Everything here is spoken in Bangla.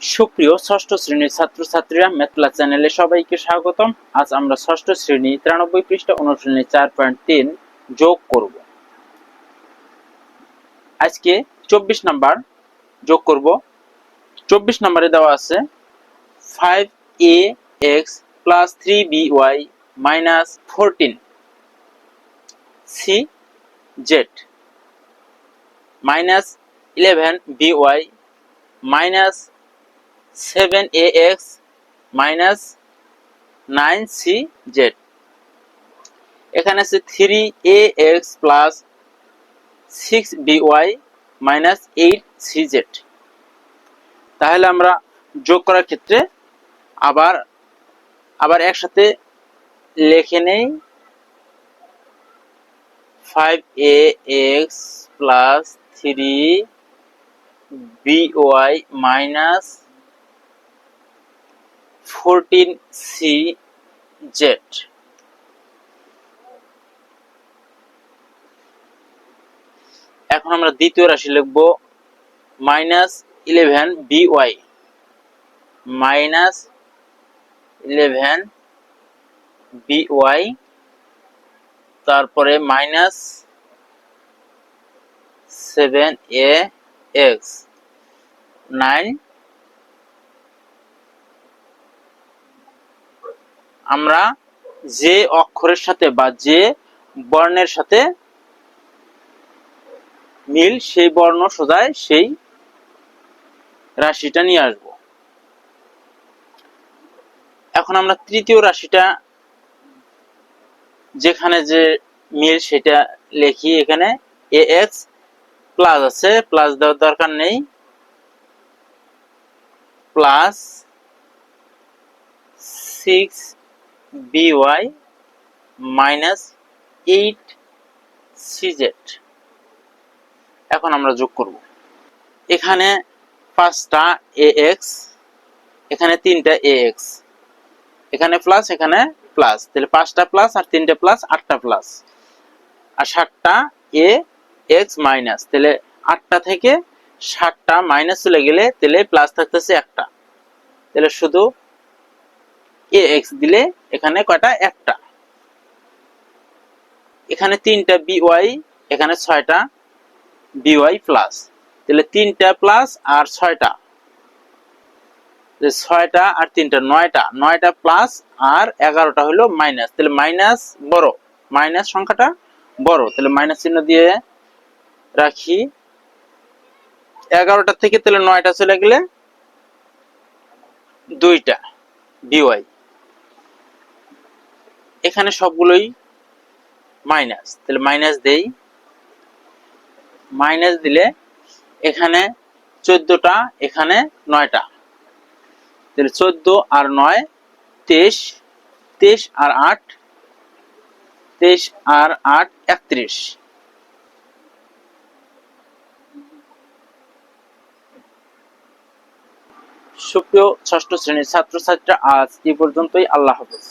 সুপ্রিয় ষষ্ঠ শ্রেণির ছাত্রছাত্রীরা মেতলা চ্যানেলে সবাইকে স্বাগতম। আজ আমরা ষষ্ঠ শ্রেণি তিরানব্বই পৃষ্ঠা অনুশীলনী চার পয়েন্ট তিন যোগ করব। আজকে চব্বিশ নাম্বার যোগ করব। চব্বিশ নাম্বারে দেওয়া আছে five a x plus three b y minus fourteen c z minus eleven b y minus seven a x minus nine c z এখানে আছে three a x plus six b y minus eight c z তাহলে আমরা যোগ করার ক্ষেত্রে আবার আবার একসাথে লিখে নেই। Five a x plus three b y minus fourteen c z এখন আমরা দ্বিতীয় রাশি লিখব minus eleven b y. Minus eleven b y, তারপরে minus seven a x. Nine আমরা যে অক্ষরের সাথে বা যে বর্ণের সাথে মিল সেই বর্ণ সোজায় সেই রাশিটা নিয়ে আসব। এখন আমরা তৃতীয় রাশিটা যেখানে যে মিল সেটা লিখি এখানে এ এক্স প্লাস আছে প্লাস দেওয়ার দরকার নেই। Plus six by minus eight CZ এখন আমরা যোগ করব। এখানে পাঁচটা এ এক্স এখানে তিনটা এ এক্স এখানে প্লাস এখানে প্লাস তাহলে পাঁচটা প্লাস আর তিনটা প্লাস আটটা প্লাস আর ষাটটা এ এক্স মাইনাস তাহলে আটটা থেকে ষাটটা মাইনাস চলে গেলে তাহলে প্লাস থাকতেছে একটা। তাহলে শুধু এ এক্স দিলে এখানে কয়টা? একটা। এখানে তিনটা বি ওয়াই এখানে ছয়টা বি ওয়াই প্লাস তাহলে তিনটা প্লাস আর ছয়টা। ছয়টা আর তিনটা, নয়টা। নয়টা প্লাস আর এগারোটা হলো মাইনাস তাহলে মাইনাস বড়। মাইনাস সংখ্যাটা বড়। তাহলে মাইনাস চিহ্ন দিয়ে রাখি। এগারোটা থেকে তাহলে নয়টা চলে গেলে দুইটা। বিওয়াই এখানে সবগুলোই মাইনাস তাহলে মাইনাস দেই। মাইনাস দিলে এখানে চোদ্দটা, এখানে নয়টা। তাহলে চোদ্দ আর নয়, তেইশ তেইশ আর আট, তেইশ আর আট, একত্রিশ। সুপ্রিয় ষষ্ঠ শ্রেণির ছাত্রছাত্রীরা, আজ এই পর্যন্তই। আল্লাহ হাফেজ।